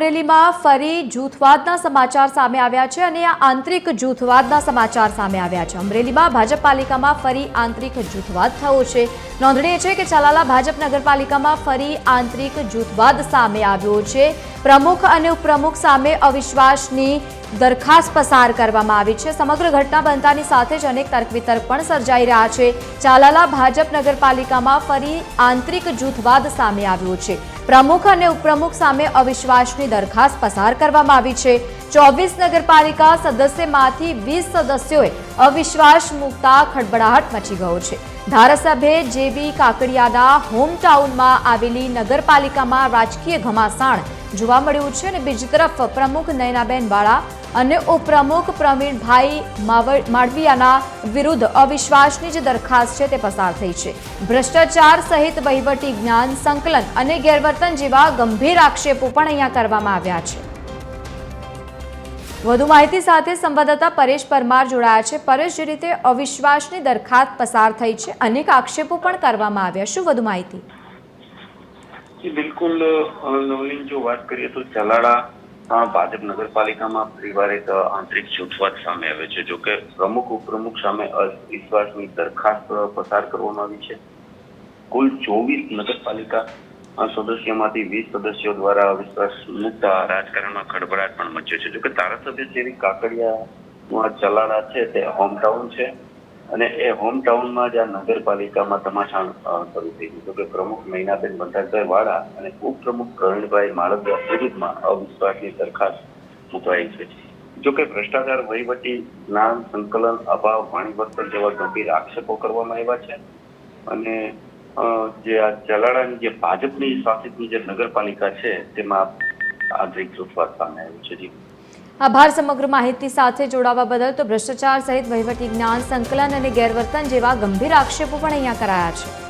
અમરેલીમાં ફરી જૂથવાદના સમાચાર સામે આવ્યા છે અને આ આંતરિક જૂથવાદના સમાચાર સામે આવ્યા છે. અમરેલીમાં ભાજપ પાલિકામાં ફરી આંતરિક જૂથવાદ થયો છે. નોંધનીય છે કે ચલાલા ભાજપ નગરપાલિકામાં ફરી આંતરિક જૂથવાદ સામે આવ્યો છે. પ્રમુખ અને ઉપપ્રમુખ સામે અવિશ્વાસની દરખાસ્ત પસાર કરવામાં આવી છે. સમગ્ર ઘટના બનતાની સાથે જ અનેક તર્ક વિતર્ક પણ સર્જાઈ રહ્યા છે. ચાલાલા ભાજપ નગરપાલિકામાં ફરી આંતરિક જૂથવાદ સામે આવ્યો છે. પ્રમુખ અને ઉપપ્રમુખ સામે અવિશ્વાસની દરખાસ્ત પસાર કરવામાં આવી છે. ચોવીસ નગરપાલિકા સદસ્યમાંથી વીસ સદસ્યોએ અવિશ્વાસ મૂકતા ખડબડાહટ મચી ગયો છે. ધારાસભ્ય જેવી કાકડિયાના હોમટાઉનમાં આવેલી નગરપાલિકામાં રાજકીય ઘમાસાણ જોવા મળ્યું છે અને બીજી તરફ પ્રમુખ નયનાબેન વાળા અને ઉપપ્રમુખ પ્રવીણભાઈ માળવિયાના વિરુદ્ધ અવિશ્વાસની જે દરખાસ્ત છે તે પસાર થઈ છે. ભ્રષ્ટાચાર સહિત વહીવટી જ્ઞાન, સંકલન અને ગેરવર્તન જેવા ગંભીર આક્ષેપો પણ અહીંયા કરવામાં આવ્યા છે. વધુ માહિતી સાથે સંવાદદાતા પરેશ પરમાર જોડાયા છે. પરેશ, જે રીતે અવિશ્વાસની દરખાસ્ત પસાર થઈ છે, અનેક આક્ષેપો પણ કરવામાં આવ્યા. શું વધુ માહિતી? બિલકુલ નવલીન જો વાત કરીએ તો ચલાડા ભાજપ નગરપાલિકામાં ફરીવાર એક આંતરિક છૂટવાટ સામે આવે છે. જો કે પ્રમુખ, ઉપપ્રમુખ સામે અવિશ્વાસની દરખાસ્ત પસાર કરવામાં આવી છે. કુલ ચોવીસ નગરપાલિકા સદસ્યોમાંથી વીસ સદસ્યો દ્વારા અવિશ્વાસ મુકતા રાજકારણમાં ખળભળાટ પણ મચ્યો છે. જો કે ધારાસભ્ય જેવી કાકડિયા ચલાડા છે, તે હોમટાઉન છે. અને એ હોમટાઉનમાં જ આ નગરપાલિકામાં તમાશા શરૂ થઈ ગયું. કે પ્રમુખ મૈનાબેન બંધારભાઈ વાળા અને ઉપપ્રમુખ પ્રવીણભાઈ માળવિયા વિરુદ્ધમાં અવિશ્વાસની દરખાસ્ત મુકાઈ છે. જો કે ભ્રષ્ટાચાર, વહીવટી જ્ઞાન સંકલન, અભાવ, વાણી વર્તન જેવા ગંભીર આક્ષેપો કરવામાં આવ્યા છે. અને જે આ ચલાડાની જે ભાજપની શાસિતની જે નગરપાલિકા છે, તેમાં આંતરિક જૂથવાદ સામે આવ્યું છે. જી. આભાર સમગ્ર માહિતી સાથે જોડાવા બદલ તો ભ્રષ્ટાચાર સહિત વહીવટી જ્ઞાન સંકલન અને ગેરવર્તન જેવા ગંભીર આક્ષેપો પણ અહીંયા કરાયા છે.